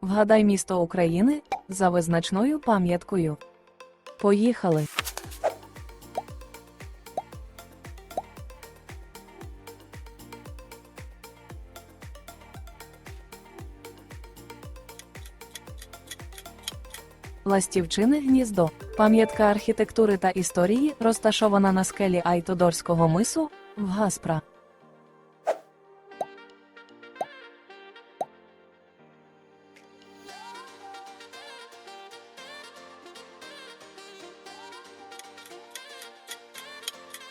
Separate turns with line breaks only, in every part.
Вгадай місто України за визначною пам'яткою. Поїхали! Ластівчине гніздо, пам'ятка архітектури та історії, розташована на скелі Айтодорського мису в Гаспра.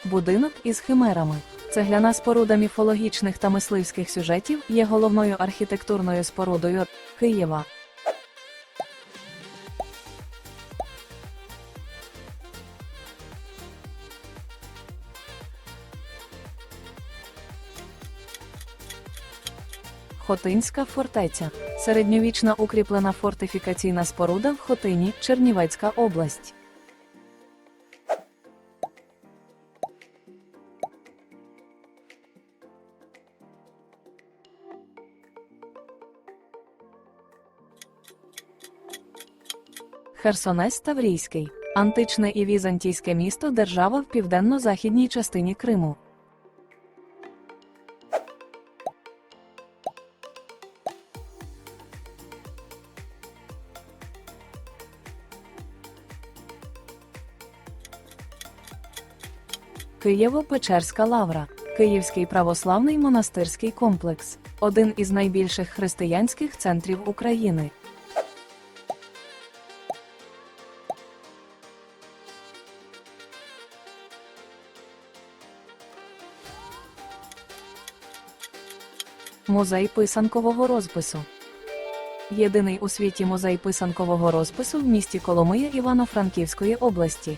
Будинок із химерами. Цегляна споруда міфологічних та мисливських сюжетів є головною архітектурною спорудою Києва. Хотинська фортеця середньовічна укріплена фортифікаційна споруда в Хотині, Чернівецька область. Херсонес Таврійський античне і візантійське місто держава в південно-західній частині Криму. Києво-Печерська лавра, Київський православний монастирський комплекс, один із найбільших християнських центрів України. Музей писанкового розпису. Єдиний у світі музей писанкового розпису в місті Коломия Івано-Франківської області.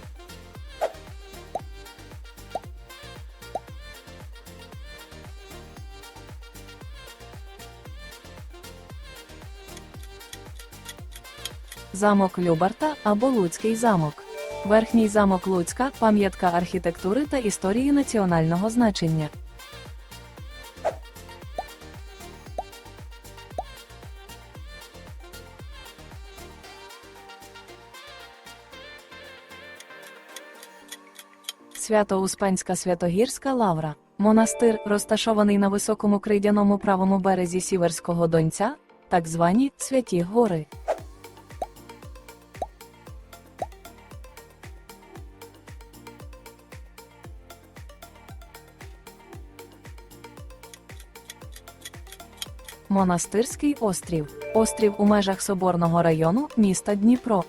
Замок Любарта або Луцький замок. Верхній замок Луцька пам'ятка архітектури та історії національного значення. Свято-Успенська Святогірська лавра. Монастир, розташований на високому крейдяному правому березі Сіверського Донця, так звані Святі Гори. Монастирський острів. Острів у межах Соборного району міста Дніпро.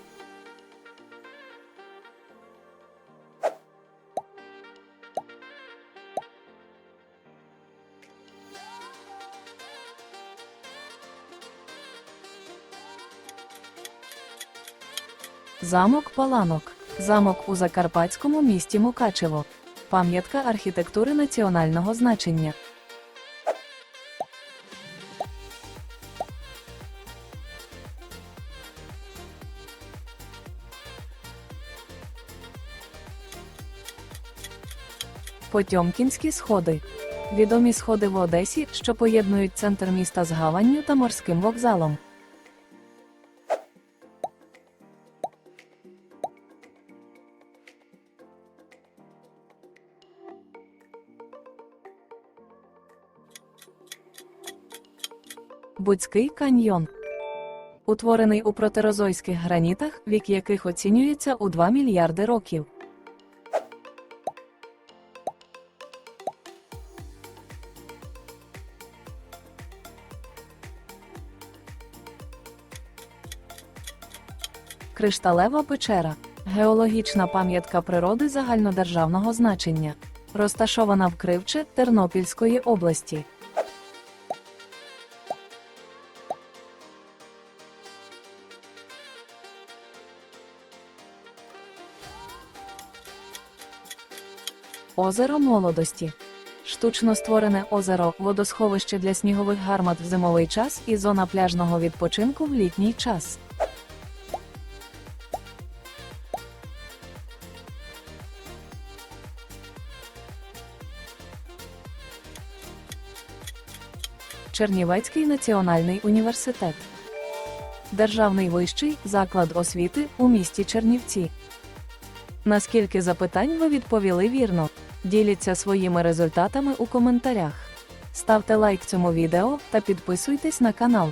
Замок Паланок. Замок у закарпатському місті Мукачево. Пам'ятка архітектури національного значення. Потьомкінські сходи. Відомі сходи в Одесі, що поєднують центр міста з гаванню та морським вокзалом. Буцький каньйон. Утворений у протерозойських гранітах, вік яких оцінюється у 2 мільярди років. Кришталева печера геологічна пам'ятка природи загальнодержавного значення, розташована в Кривче Тернопільської області. Озеро молодості. Штучно створене озеро водосховище для снігових гармат в зимовий час і зона пляжного відпочинку в літній час. Чернівецький національний університет. державний вищий заклад освіти у місті Чернівці. Наскільки запитань ви відповіли вірно? Діліться своїми результатами у коментарях. Ставте лайк цьому відео та підписуйтесь на канал.